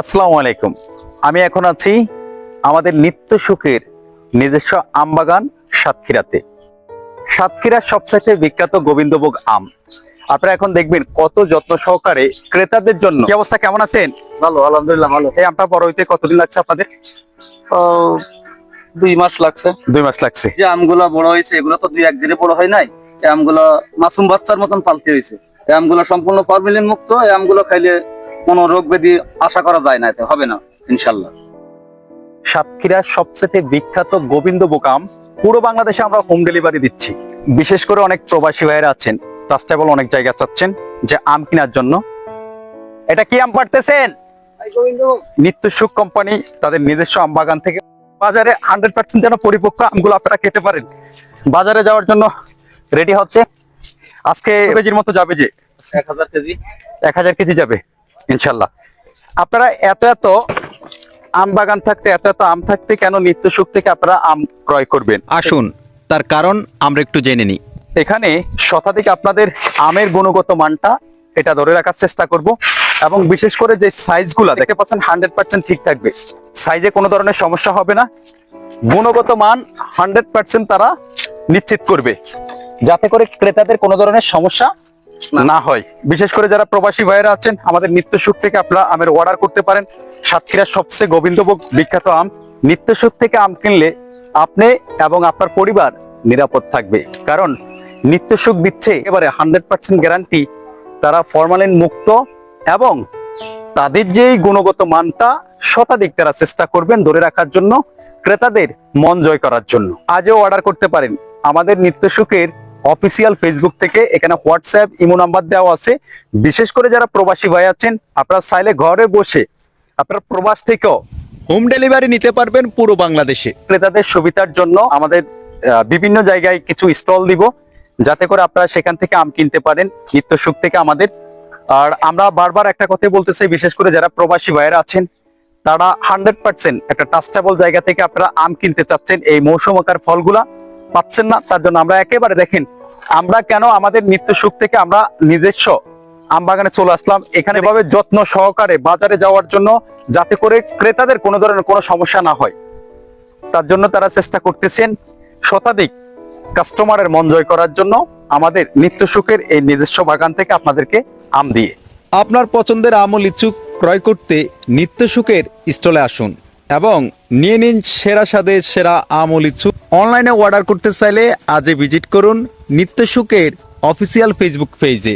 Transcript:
আসসালামু আলাইকুম। আমি এখন আছি আমাদের নিত্য সুখের নিজস্ব আম বাগান সাতক্ষীরাতে। সাতক্ষীরার সবচাইতে বিখ্যাত গোবিন্দভোগ আম। আপনারা এখন দেখবেন কত যত্ন সহকারে ক্রেতাদের জন্য। কি অবস্থা? কেমন আছেন? ভালো আলহামদুলিল্লাহ ভালো। এই আমটা বড় হইতে কতদিন লাগছে আপনাদের? দুই মাস লাগছে। দুই মাস লাগছে। যে আমগুলো বড় হয়েছে এগুলো তো দুই একদিনে বড় হয় নাই। এই আমগুলো মাসুম বাচ্চার মতন পালতে হয়েছে। এই আমগুলো সম্পূর্ণ ফরমিলিন মুক্ত এই আমগুলো খাইলে কোনো রোগ ব্যাধি আশা করা যায় না এতে হবে না ইনশাল্লাহ সাতক্ষীরার সবচেয়ে বিখ্যাত গোবিন্দ আম পুরো বাংলাদেশে আমরা হোম ডেলিভারি দিচ্ছি। বিশেষ করে অনেক প্রবাসী ভাইয়েরা আছেন ট্রাস্টেবল অনেক জায়গা চাচ্ছেন যে আম কেনার জন্য। এটা কি আম পারতেছেন নিত্য সুখ কোম্পানি তাদের নিজস্ব আম বাগান থেকে বাজারে হান্ড্রেড পার্সেন্ট যেন পরিপক্ক আমগুলো আপনারা খেতে পারেন। বাজারে যাওয়ার জন্য রেডি হচ্ছে। আজকে কেজির মতো যাবে যে? এক হাজার কেজি। এক হাজার কেজি যাবে ইনশাল্লাহ। আপনারা এত এত আম বাগান থাকতে এত এত আম থাকতে কেন নিত্য সুখ থেকে আপনারা আম ক্রয় করবেন? আসুন তার কারণ আমরা একটু জেনে নিই। এখানে শতাধিক আপনাদের আমের গুণগত মানটা এটা ধরে রাখার চেষ্টা করব এবং বিশেষ করে যে সাইজগুলো দেখতে পাচ্ছেন হান্ড্রেড পার্সেন্ট ঠিক থাকবে। সাইজে কোনো ধরনের সমস্যা হবে না। গুণগত মান হান্ড্রেড পার্সেন্ট তারা নিশ্চিত করবে। যাতে করে ক্রেতাদের কোনো ধরনের সমস্যা না হয়। বিশেষ করে যারা প্রবাসী ভাইয়েরা আছেন আমাদের নিত্য সুখ থেকে আপনারা আমের অর্ডার করতে পারেন। সাতক্ষীরার সবচেয়ে গোবিন্দভোগ বিখ্যাত আম। নিত্য সুখ থেকে আম কিনলে আপনি এবং আপনার পরিবার নিরাপদ থাকবে। কারণ নিত্য সুখ দিচ্ছে এবারে হান্ড্রেড পার্সেন্ট গ্যারান্টি তারা ফরমালিন মুক্ত এবং তাদের যেই গুণগত মানটা শতাধিক তারা চেষ্টা করবেন ধরে রাখার জন্য ক্রেতাদের মন জয় করার জন্য। আজও অর্ডার করতে পারেন। আমাদের নিত্য সুখের অফিসিয়াল ফেসবুক থেকে এখানে হোয়াটসঅ্যাপ ইমো নাম্বার দেওয়া আছে। বিশেষ করে যারা প্রবাসী ভাই আছেন, আপনারা চাইলে ঘরে বসে আপনার প্রবাস থেকেও হোম ডেলিভারি নিতে পারবেন পুরো বাংলাদেশে। ক্রেতাদের সুবিধার জন্য আমাদের বিভিন্ন জায়গায় কিছু স্টল দিব, যাতে করে আপনারা সেখান থেকে আম কিনতে পারেন, নিত্য সুখ থেকে আমাদের। আর আমরা বারবার একটা কথা বলতে চাই বিশেষ করে যারা প্রবাসী ভাইয়েরা আছেন, তারা হান্ড্রেড পার্সেন্ট একটা ট্রাস্টেবল জায়গা থেকে আপনারা আম কিনতে চাচ্ছেন। এই মৌসুমকার ফলগুলা পাচ্ছেন না, তার জন্য আমরা একেবারে দেখেন আমরা কেন আমাদের নিত্য সুখ থেকে আমরা নিজস্ব আম বাগানে চলে আসলাম? এখানে এভাবে যত্ন সহকারে বাজারে যাওয়ার জন্য যাতে করে ক্রেতাদের কোনো ধরনের কোনো সমস্যা না হয়। তার জন্য তারা চেষ্টা করতেছেন শতাধিক কাস্টমারের মন জয় করার জন্য আমাদের নিত্য সুখের এই নিজস্ব বাগান থেকে আপনাদেরকে আম দিয়ে। আপনার পছন্দের আম ও লিচু ক্রয় করতে নিত্য সুখের স্টলে আসুন। এবং নিয়ে নিন সেরা স্বাদের সেরা আম ও লিচু অনলাইনে অর্ডার করতে চাইলে আজই ভিজিট করুন নিত্য সুখের অফিসিয়াল ফেসবুক পেজে